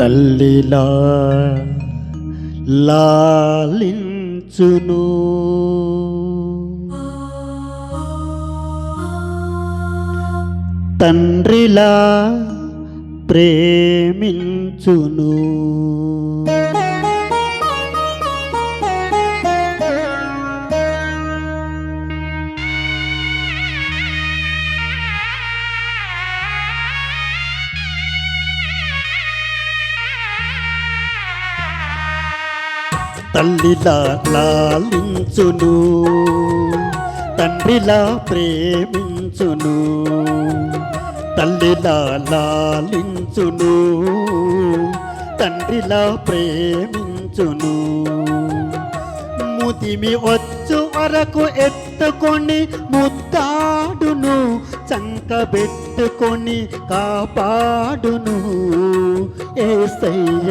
తల్లిలా లాలించును. తండ్రిలా ప్రేమించును. తల్లిలా లాలించును తండ్రిలా ప్రేమించును తల్లిలా లాలించును తండ్రిలా ప్రేమించును. ముదిమి వచ్చు వరకు ఎత్తుకొని ముద్దాడును చంకబెట్టుకొని కాపాడును ఏసయ్య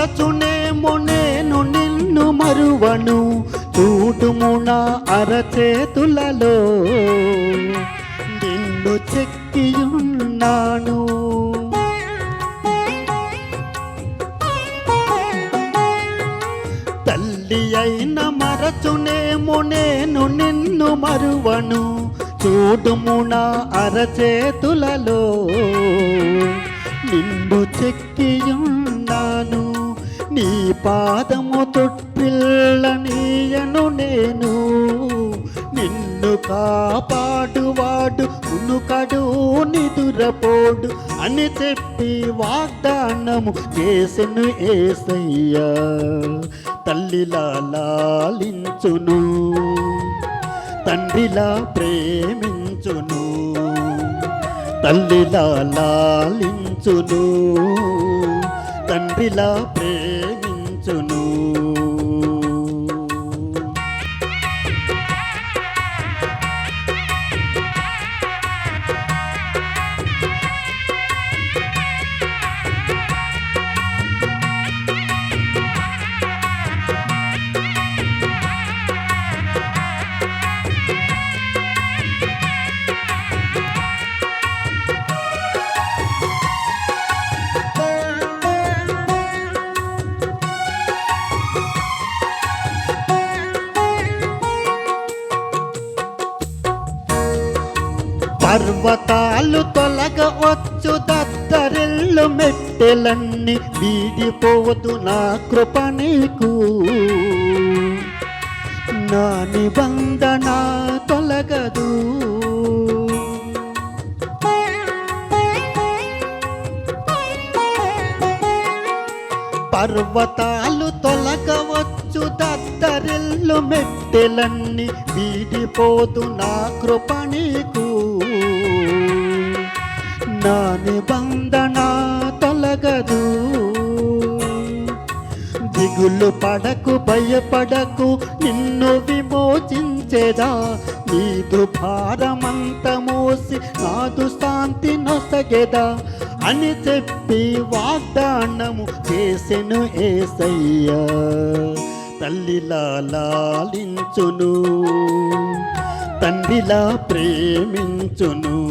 మరచునేమో నేను నిన్ను మరువను. చూటుమున అరచేతులలో నిన్ను చెక్కియున్నాను. తల్లి అయిన మరచునేమో నేను నిన్ను మరువను. చూడుమున అరచేతులలో నిన్ను చెక్కియున్నాను. నీ పాదము తొట్టిల్లనీయను నేను. నిన్ను కాపాడువాడు ఉనుకడు నిదురపోడు అని చెప్పి వాగ్దానము చేసెను ఏసయ్యా. తల్లిలా లాలించును తండ్రిలా ప్రేమించును తల్లిలా లాలించును తండ్రిలా ప్రేమించును పర్వతాలు తొలగవచ్చు దద్దరిల్లు మెట్టెలన్నీ వీడిపోదు నా కృప నీకు. నా నిబంధన తొలగదు. పర్వతాలు తొలగవచ్చు దద్దరిల్లు మెట్టెలన్నీ వీడిపోదు నా కృప నీకు. నా నిబంధన తొలగదు. దిగులు పడకు భయపడకు నిన్ను విమోచించేదా? నీదు భారమంత మోసి నాదు శాంతి నొసగెదా? అని చెప్పి వాగ్దానము చేసెను ఏసయ్యా. తల్లిలా లాలించును తండ్రిలా ప్రేమించును.